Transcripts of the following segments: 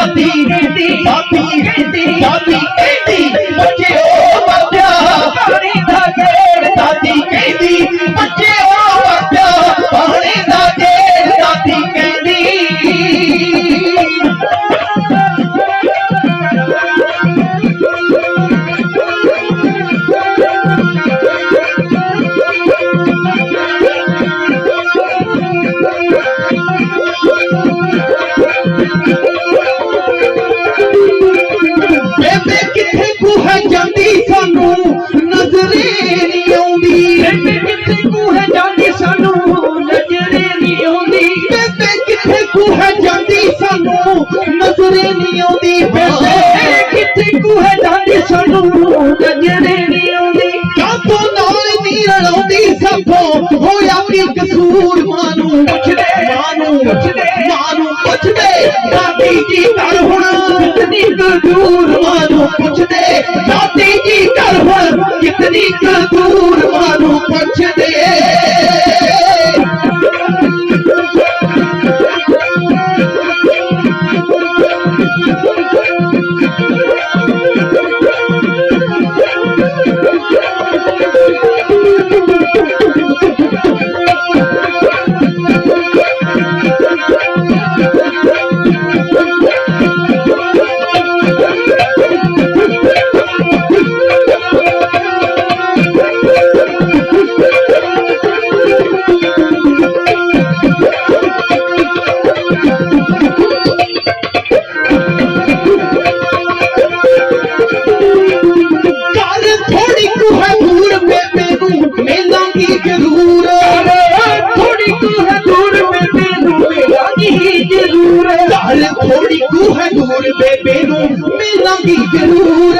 جاتی جاتی جاتی گجڑی آدھی کاپو مانو پچھدے مانو دادی جی گھر ہن کتنی دور مانو پچھدے ਥੋੜੀ ਹੈ ਦੂਰ ਬੇਬੇ ਨੂੰ ਮਿਲਾਂਗੀ ਜ਼ਰੂਰ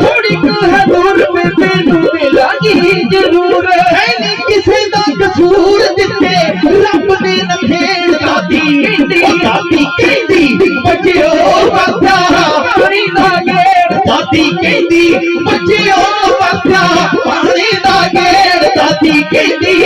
ਥੋੜੀ ਕੁ ਹੈ ਦੂਰ ਬੇਬੇ ਨੂੰ ਮਿਲਾਂਗੀ ਜ਼ਰੂਰ ਹੈ? ਨੀ ਕਿਸੇ ਦਾ ਕਸੂਰ ਦਿੱਤੇ ਰੱਬ ਨੇ ਨਖੇੜ ਦਾਦੀ ਉਹ ਦਾਦੀ ਕਹਿੰਦੀ, ਬੱਚਿਓ ਵਾਧਾ ਪਾਣੀ ਦਾ ਗੇੜ। ਦਾਦੀ ਕਹਿੰਦੀ, ਬੱਚਿਓ ਵਾਧਾ ਪਾਣੀ ਦਾ ਗੇੜ। ਦਾਦੀ ਕਹਿੰਦੀ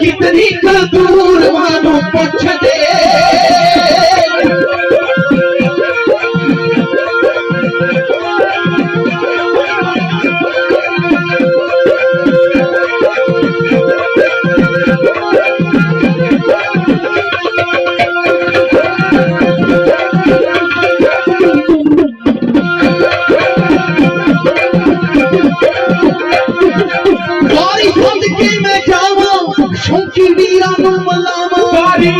कितनी कदूर मालूम पछत ਸ਼ੌਂਕੀ ਵੀਰਾਂ ਨੂੰ ਮਲਾਵਾਂ ਵਾਰੀ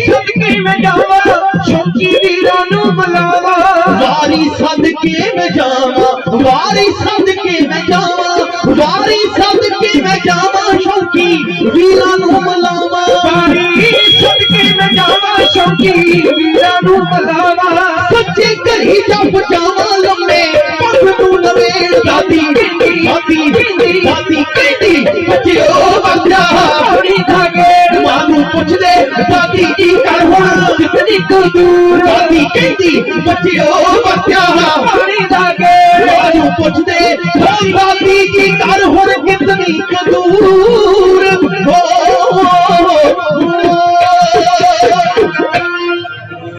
ਸਦਕੇ ਮੈਂ ਜਾਵਾਂ ਸ਼ੌਕੀ ਵੀਰਾਂ ਨੂੰ ਬੁਲਾਵਾਂ ਵਾਰੀ ਸੰਦ ਕੇ ਮੈਂ ਜਾਵਾਂ ਵਾਰੀ ਸੰਦ ਕੇ ਮੈਂ ਜਾਵਾਂ ਵਾਰੀ ਸੰਦ ਕੇ ਮੈਂ ਜਾਵਾਂ ਸ਼ੌਂਕੀ ਵੀਰਾਂ ਨੂੰ ਮਲਾਵਾਂ ਵਾਰੀ ਸਦਕੇ ਮੈਂ ਜਾਵਾਂ ਸ਼ੌਕੀ ਵੀਰਾਂ ਨੂੰ ਬੁਲਾਵਾਂ ਸੱਚੇ ਘਰੀ ਜਪ ਜਾਵਾਂ ਲੰਮੇ ਪੱਖ ਨੂੰ ਨਵੇੜ ਦਾਦੀ ਦਾਦੀ ਦਾਦੀ ਕਹਿੰਦੀ ਬੱਚਿਓ ਬੰਦਾ کی کروان جتنی کلدور دادی کہتی بچیو بچیاں پانی دا کے راجو پوچھ دے بھائی بابی کی کروان کتنی کلدور